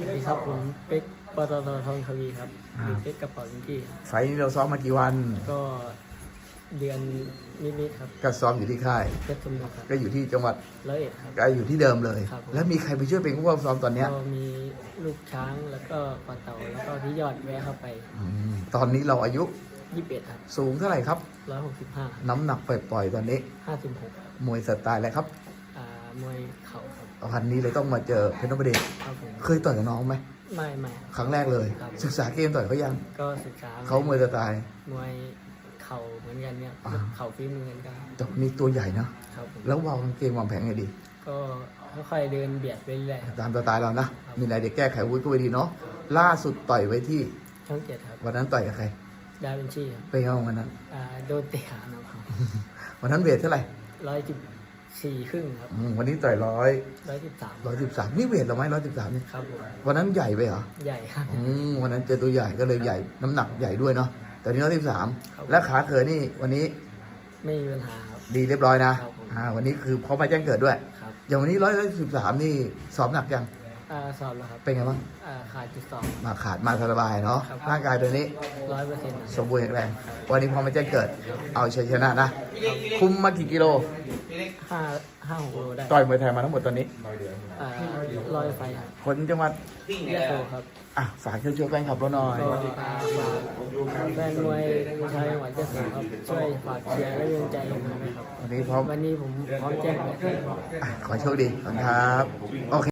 สวัสดีครับผมเป็กปตททองทวีครับอ่า เป็กกระเป๋าลิงกี้ครับไฟล์นี้เราซ้อมมากี่วันก็เดือนนิดๆครับก็ซ้อมอยู่ที่ค่าย เพชรสมบูรณ์ครับก็อยู่ที่จังหวัดร้อยเอ็ดครับ ก็อยู่ที่เดิมเลย ครับผม แล้วมีใครไปช่วยเป็นผู้ซ้อมตอนเนี้ยก็มีลูกช้างแล้วก็ปลาเต่าแล้วก็พี่ยอดแวะเข้าไปอืมตอนนี้เราอายุยี่สิบเอ็ดครับสูงเท่าไหร่ครับ ร้อยหกสิบห้าน้ำหนักปล่อยๆตอนนี้ ห้าสิบหกมวยสไตล์อะไรครับ อ่ามวยเข่าครับ วันนี้เลยต้องมาเจอเพชรนพเดชครับผมเคยต่อยกับน้องไหมไม่ไม่ ครั้งแรกเลย ครับ ศึกษาเกมต่อยเขายังก็ศึกษาเขามวยสไตล์มวยเข่าเหมือนกันเนี่ยอ่า เข่าฝีมือเหมือนกันแต่วันนี้ตัวใหญ่นะครับผมแล้ววางเกมวางแผนไงดี ก็ค่อยๆเดินเบียดไปเรื่อยๆครับ ตามสไตล์เรานะ มีอะไรเด็กแก้ไขวุ้ยก็ไปดีเนาะล่าสุดต่อยไว้ที่ช่องเจ็ดครับวันนั้นต่อยกับใครดาวินชีครับเป็นไงบ้างวันนั้นอ่าโดนเตะขานะครับวันนั้นเวทเท่าไหร่ร้อยสิบ สี่ครึ่งครับอืมวันนี้ต่อยร้อยร้อยสิบสามร้อยสิบสามนี่เวทเราไหมร้อยสิบสามนี่ครับผมวันนั้นใหญ่ไปเหรอใหญ่ครับ อืมวันนั้นเจอตัวใหญ่ก็เลยใหญ่น้ำหนักใหญ่ด้วยเนาะแต่นี่ร้อยสิบสามครับ และขาเขยนี่วันนี้ไม่มีปัญหาครับ ดีเรียบร้อยนะครับผม อ่าวันนี้คือพร้อมมาแจ้งเกิดด้วย ครับอย่างวันนี้ร้อยสิบสามนี่สอบหนักยังอ่าสอบแล้วครับเป็นไงบ้างอ่าขาดจุดสอง มาขาดมาสบายเนาะครับ ร่างกายตัวนี้ ร้อยเปอร์เซ็นต์สมบูรณ์แข็งแรงวันนี้พร้อมมาแจ้งเกิด เอาชัยชนะนะ คุมมากี่กิโล ห้าห้าหกโลได้ต่อยมวยไทยมาทั้งหมดตอนนี้ อ่าร้อยไฟครับคนจังหวัดยะโสครับอะฝากเชิญชวนแฟนคลับเราหน่อยก็ฝากแฟนมวยชาวจังหวัดยะโสครับช่วยฝากเชียร์และยังใจผมด้วยครับ วันนี้พร้อมวันนี้ผมพร้อมแจ้งเกิดอะขอให้โชคดีขอบคุณครับโอเค